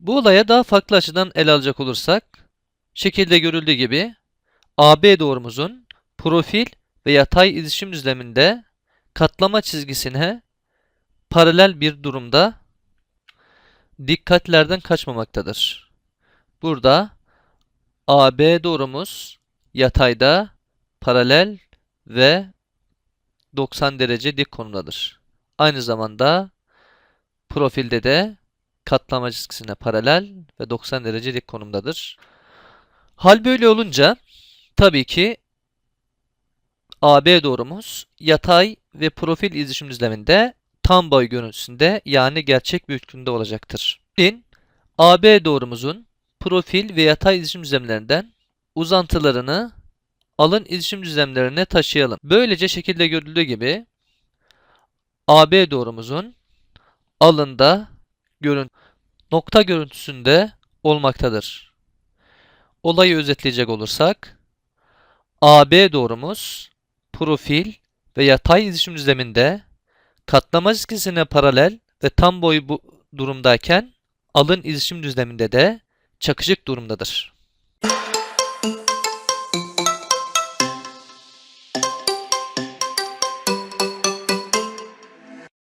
Bu olaya daha farklı açıdan ele alacak olursak, şekilde görüldüğü gibi AB doğrumuzun profil ve yatay izişim düzleminde katlama çizgisine paralel bir durumda dikkatlerden kaçmamaktadır. Burada AB doğrumuz yatayda paralel ve 90 derece dik konumdadır. Aynı zamanda profilde de katlama çizgisine paralel ve 90 derece dik konumdadır. Hal böyle olunca tabii ki AB doğrumuz yatay ve profil izleşim düzleminde tam boy görüntüsünde yani gerçek büyüklüğünde olacaktır. Din AB doğrumuzun profil ve yatay izleşim düzlemlerinden uzantılarını alın izleşim düzlemlerine taşıyalım. Böylece şekilde görüldüğü gibi AB doğrumuzun alında görüntü nokta görüntüsünde olmaktadır. Olayı özetleyecek olursak AB doğrumuz profil ve yatay izleşim düzleminde katlama çizgisine paralel ve tam boy bu durumdayken alın izleşim düzleminde de çakışık durumdadır.